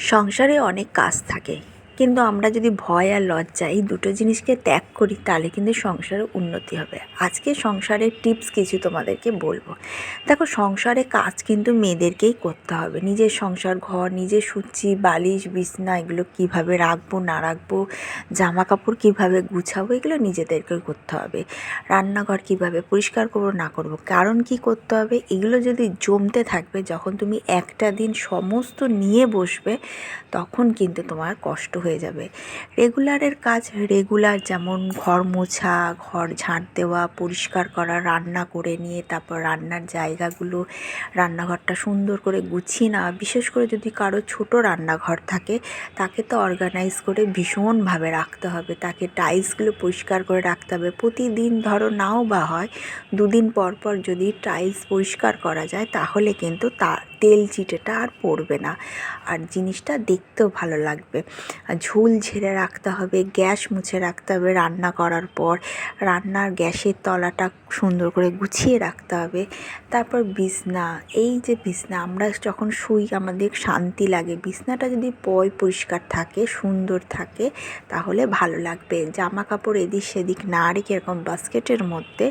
সংসারে অনেক কাজ থাকে। কিন্তু আমরা যদি ভয় আর লজ্জা এই দুটো জিনিসকে ত্যাগ করি, তাহলে কিন্তু সংসারে উন্নতি হবে। আজকে সংসারের টিপস কিছু তোমাদেরকে বলব। দেখো, সংসারে কাজ কিন্তু মেয়েদেরকেই করতে হবে। নিজের সংসার ঘর, নিজের সুচি, বালিশ, বিছনা এগুলো কীভাবে রাখব, না রাখব জামা কাপড় কীভাবে গুছাবো, এগুলো নিজেদেরকেই করতে হবে। রান্নাঘর কীভাবে পরিষ্কার করব, না করব, কারণ কি করতে হবে? এগুলো যদি জমতে থাকবে, যখন তুমি একটা দিন সমস্ত নিয়ে বসবে, তখন কিন্তু তোমার কষ্ট হয়ে যাবে। রেগুলারের কাজ রেগুলার যেমন ঘর মোছা, ঘর ঝাঁট দেওয়া, পরিষ্কার করা, রান্না করে নিয়ে তারপর রান্নার জায়গাগুলো, রান্নাঘরটা সুন্দর করে গুছিয়ে নেওয়া। বিশেষ করে যদি কারও ছোট রান্নাঘর থাকে, তাকে তো অর্গানাইজ করে ভীষণভাবে রাখতে হবে। তাকে টাইলসগুলো পরিষ্কার করে রাখতে হবে। প্রতিদিন ধরো নাও বা হয়, দুদিন পর পর যদি টাইলস পরিষ্কার করা যায়, তাহলে কিন্তু তা তেল চিটেটা আর পড়বে না। আর জিনিসটা দেখতেও ভালো লাগবে। ঝুল ঝেড়ে রাখতে হবে, গ্যাস মুছে রাখতে হবে রান্না করার পর। রান্নার গ্যাসের তলাটা সুন্দর করে গুছিয়ে রাখতে হবে। তারপর বিছনা, এই যে বিছনা, আমরা যখন শুই আমাদের শান্তি লাগে। বিছনাটা যদি পয় পরিষ্কার থাকে, সুন্দর থাকে, তাহলে ভালো লাগবে। জামা কাপড় এদিক সেদিক না রেখে এরকম বাস্কেটের মধ্যে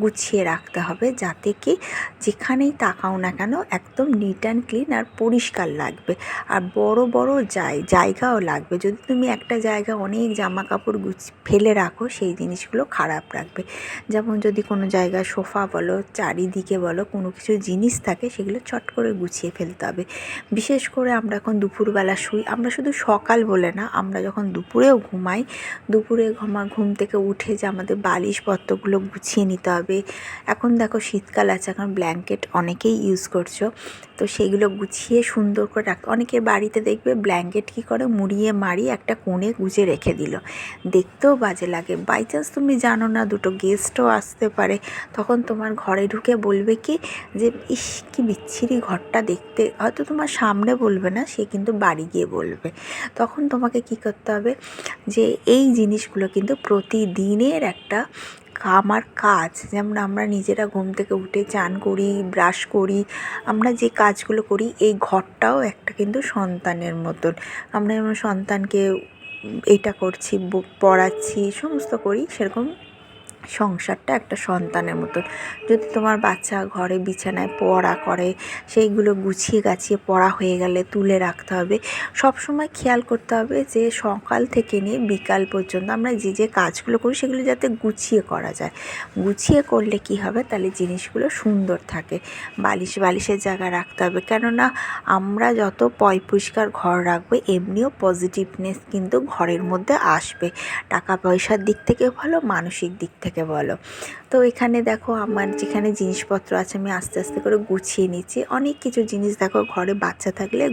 গুছিয়ে রাখতে হবে যাতে কি যেখানেই তাকাও না কেন একদম নিট অ্যান্ড ক্লিন আর পরিষ্কার লাগবে। আর বড় বড় জায় জায়গাও লাগবে। যদি তুমি একটা জায়গা অনেক জামা কাপড় গুছ, ফেলে রাখো, সেই জিনিসগুলো খারাপ রাখবে। যেমন যদি কোনো জায়গায় সোফা বলো, চারিদিকে বলো, কোনো কিছু জিনিস থাকে, সেগুলো চট করে গুছিয়ে ফেলতে হবে। বিশেষ করে আমরা এখন দুপুরবেলা শুই, আমরা শুধু সকাল বলে না, আমরা যখন দুপুরেও ঘুমাই, দুপুরে ঘুমা, ঘুম থেকে উঠে যে আমাদের বালিশপত্রগুলো গুছিয়ে নিতে হবে। এখন দেখো শীতকাল আছে, এখন ব্ল্যাঙ্কেট অনেকেই ইউজ করছ। তো সেইগুলো গুছিয়ে সুন্দর করে রাখ, অনেকে বাড়িতে দেখবে ব্ল্যাঙ্কেট কী করে মুড়িয়ে মারিয়ে একটা কোণে গুজে রেখে দিল। দেখতেও বাজে লাগে। বাই চান্স তুমি জানো না দুটো গেস্টও আসতে পারে। তখন তোমার ঘরে ঢুকে বলবে কি যে, ইস, কি বিচ্ছিরি ঘরটা দেখতে। হয়তো তোমার সামনে বলবে না, সে কিন্তু বাড়ি গিয়ে বলবে। তখন তোমাকে কি করতে হবে যে, এই জিনিসগুলো কিন্তু প্রতিদিনের একটা আমার কাজ, যেমন আমরা নিজেরা ঘুম থেকে উঠে চান করি, ব্রাশ করি, আমরা যে কাজগুলো করি, এই ঘরটাও একটা কিন্তু সন্তানের মতন। আমরা যেমন সন্তানকে এটা করছি পড়াচ্ছি, সমস্ত করি, সেরকম সংসারটা একটা সন্তানের মতন যদি তোমার বাচ্চা ঘরে বিছানায় পড়া করে, সেইগুলো গুছিয়ে গাছিয়ে পড়া হয়ে গেলে তুলে রাখতে হবে। সব সময় খেয়াল করতে হবে যে সকাল থেকে নিয়ে বিকাল পর্যন্ত আমরা যে যে কাজগুলো করি, সেগুলো যাতে গুছিয়ে করা যায়। গুছিয়ে করলে কি হবে? তাহলে জিনিসগুলো সুন্দর থাকে। বালিশ বালিশের জায়গা রাখতে হবে। কেননা আমরা যত পয় পরিষ্কার ঘর রাখব, এমনিও পজিটিভনেস কিন্তু ঘরের মধ্যে আসবে। টাকা পয়সার দিক থেকে ভালো, মানসিক দিক থেকে থেকে বলো। তো এখানে দেখো আমার যেখানে জিনিসপত্র আছে আমি আস্তে আস্তে করে গুছিয়ে নিচ্ছি। অনেক কিছু জিনিস দেখো ঘরে বাচ্চা থাকলে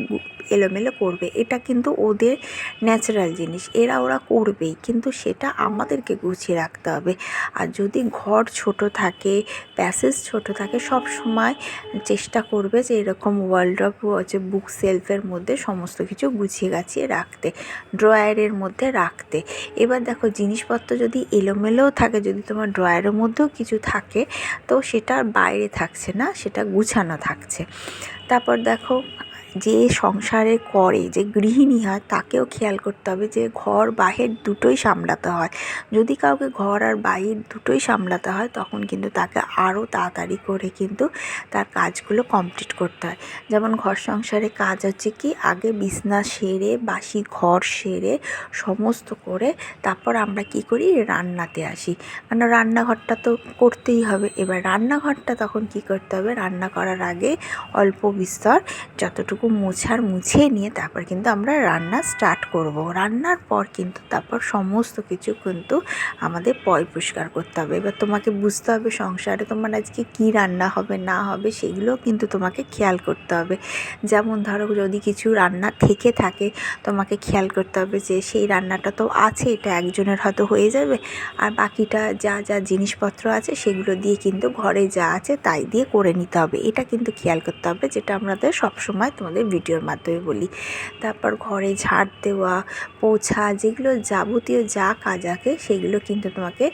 এলোমেলো করবে। এটা কিন্তু ওদের ন্যাচারাল জিনিস, এরা ওরা করবেই। কিন্তু সেটা আমাদেরকে গুছিয়ে রাখতে হবে। আর যদি ঘর ছোট থাকে, প্যাসেজ ছোট থাকে, সব সময় চেষ্টা করবে যে এরকম ওয়ার্ল্ড্রপ হচ্ছে বুক সেলফের মধ্যে সমস্ত কিছু গুছিয়ে গাছিয়ে রাখতে ড্রয়ারের মধ্যে রাখতে। এবার দেখো জিনিসপত্র যদি এলোমেলোও থাকে, যদি তোমার ড্রয়ারের মধ্যেও কিছু থাকে, তো সেটা বাইরে থাকছে না, সেটা গুছানো থাকছে। তারপর দেখো যে সংসারে করে, যে গৃহিণী হয়, তাকেও খেয়াল করতে হবে যে ঘর বাহির দুটোই সামলাতে হয়। যদি কাউকে ঘর আর বাহির দুটোই সামলাতে হয়, তখন কিন্তু তাকে আরও তাড়াতাড়ি করে কিন্তু তার কাজগুলো কমপ্লিট করতে হয়। যেমন ঘর সংসারে কাজ হচ্ছে কি, আগে বিছনা সেরে, বাসি ঘর সেরে সমস্ত করে তারপর আমরা কি করি, রান্নাতে আসি। কারণ রান্নাঘরটা তো করতেই হবে। এবার রান্নাঘরটা তখন কি করতে হবে, রান্না করার আগে অল্প বিস্তর যতটুকু মোছার মুছিয়ে নিয়ে তারপর কিন্তু আমরা রান্না স্টার্ট করব। রান্নার পর কিন্তু তারপর সমস্ত কিছু কিন্তু আমাদের পয় পরিষ্কার করতে হবে। এবার তোমাকে বুঝতে হবে সংসারে তোমার আজকে কি রান্না হবে, না হবে সেগুলোও কিন্তু তোমাকে খেয়াল করতে হবে। যেমন ধরো যদি কিছু রান্না থেকে থাকে, তোমাকে খেয়াল করতে হবে যে সেই রান্নাটা তো আছে, এটা একজনের হয়তো হয়ে যাবে। আর বাকিটা যা যা জিনিসপত্র আছে, সেগুলো দিয়ে কিন্তু ঘরে যা আছে, তাই দিয়ে করে নিতে হবে। এটা কিন্তু খেয়াল করতে হবে, যেটা আমাদের সবসময় তোমার তোমাদের ভিডিওর মাধ্যমে বলি। তারপর ঘরে ঝাড় দেওয়া, পোছা, যেগুলো যাবতীয় যা কাজ আছে সেগুলো কিন্তু তোমাকে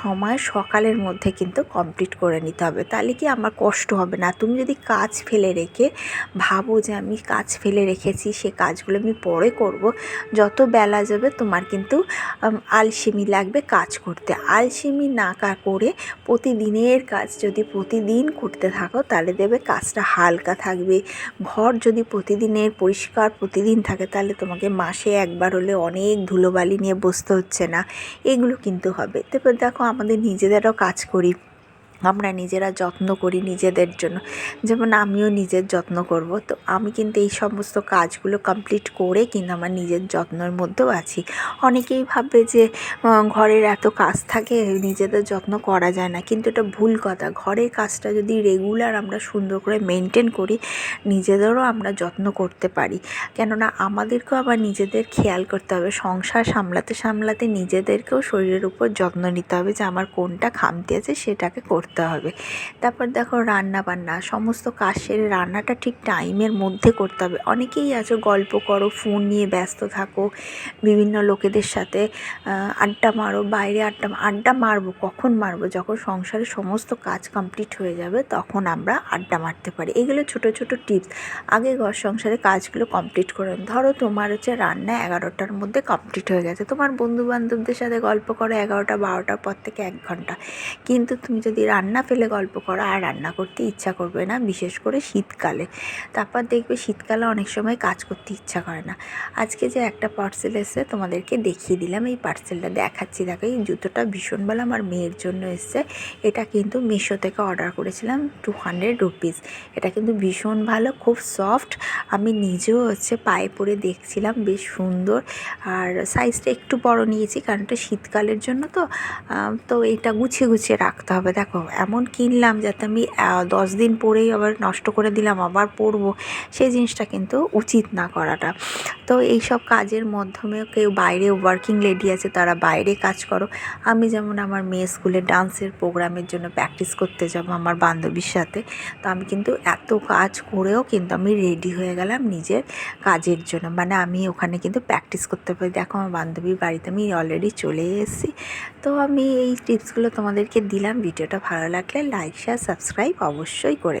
সময় সকালের মধ্যে কিন্তু কমপ্লিট করে নিতে হবে। তাহলে কি আমার কষ্ট হবে না? তুমি যদি কাজ ফেলে রেখে, ভাবো যে আমি কাজ ফেলে রেখেছি, সে কাজগুলো আমি পরে করব। যত বেলা যাবে তোমার কিন্তু আলসেমি লাগবে কাজ করতে। আলসেমি না করে প্রতিদিনের কাজ যদি প্রতিদিন করতে থাকো, তাহলে দেবে কাজটা হালকা থাকবে। ঘর যদি প্রতিদিনের পরিষ্কার প্রতিদিন থাকে, তাহলে তোমাকে মাসে একবার হলে অনেক ধুলোবালি নিয়ে বসতে হচ্ছে না। এগুলো কিন্তু হবে। তারপর দেখো, আমাদের নিজেদেরও কাজ করি। আমরা নিজেরা যত্ন করি নিজেদের জন্য। যেমন আমিও নিজের যত্ন করব। তো আমি কিন্তু এই সমস্ত কাজগুলো কমপ্লিট করে কিন্তু আমার নিজের যত্নের মধ্যেও আছি। অনেকেই ভাববে যে ঘরের এত কাজ থাকে, নিজেদের যত্ন করা যায় না। কিন্তু এটা ভুল কথা। ঘরের কাজটা যদি রেগুলার আমরা সুন্দর করে মেনটেন করি, নিজেদেরও আমরা যত্ন করতে পারি। কেননা আমাদেরকেও আবার নিজেদের খেয়াল করতে হবে। সংসার সামলাতে সামলাতে নিজেদেরকেও শরীরের উপর যত্ন নিতে হবে যে, আমার কোনটা খামতি আছে সেটাকে করতে হবে। তারপর দেখো রান্না বান্না সমস্ত কাজ সেরে রান্নাটা ঠিক টাইমের মধ্যে করতে হবে। অনেকেই আছে, গল্প করো, ফোন নিয়ে ব্যস্ত থাকো, বিভিন্ন লোকেদের সাথে আড্ডা মারো, বাইরে আড্ডা আড্ডা মারবো, কখন মারবো? যখন সংসারে সমস্ত কাজ কমপ্লিট হয়ে যাবে, তখন আমরা আড্ডা মারতে পারি। এগুলো ছোট ছোট টিপস। আগে ঘর সংসারে কাজগুলো কমপ্লিট করে ধরো তোমার হচ্ছে রান্না এগারোটার মধ্যে কমপ্লিট হয়ে গেছে। তোমার বন্ধু বান্ধবদের সাথে গল্প করো এগারোটা, বারোটার পর থেকে এক ঘণ্টা। কিন্তু তুমি যদি রান্না ফেলে গল্প করা আর রান্না করতে ইচ্ছা করবে না, বিশেষ করে শীতকালে। তারপর দেখবে শীতকালে অনেক সময় কাজ করতে ইচ্ছা করে না। আজকে যে একটা পার্সেল এসেছে, তোমাদেরকে দেখিয়ে দিলাম। এই পার্সেলটা দেখাচ্ছি। দেখো, এই জুতোটা ভীষণ ভালো আমার মেয়ের জন্য এসছে। এটা কিন্তু মিশো থেকে অর্ডার করেছিলাম টু হান্ড্রেড রুপিস এটা কিন্তু ভীষণ ভালো, খুব সফট আমি নিজেও হচ্ছে পায়ে পরে দেখছিলাম, বেশ সুন্দর। আর সাইজটা একটু বড় নিয়েছি, কারণ এটা শীতকালের জন্য তো তো এটা গুছিয়ে গুছিয়ে রাখতে হবে। দেখো এমন কিনলাম যাতে আমি দশ দিন পরেই আবার নষ্ট করে দিলাম, আবার পরবো। সেই জিনিসটা কিন্তু উচিত না করাটা। তো এই সব কাজের মাধ্যমে কেউ বাইরে ওয়ার্কিং লেডি আছে, তারা বাইরে কাজ করো। আমি যেমন আমার মেয়ে স্কুলে ডান্সের প্রোগ্রামের জন্য প্র্যাকটিস করতে যাব আমার বান্ধবীর সাথে, তো আমি কিন্তু এত কাজ করেও কিন্তু আমি রেডি হয়ে গেলাম নিজের কাজের জন্য। মানে আমি ওখানে কিন্তু প্র্যাকটিস করতে পারি। দেখো আমার বান্ধবীর বাড়িতে আমি অলরেডি চলে এসেছি। তো আমি এই টিপসগুলো তোমাদেরকে দিলাম, ভিডিওটা ভালো লাগলে লাইক শেয়ার সাবস্ক্রাইব অবশ্যই করে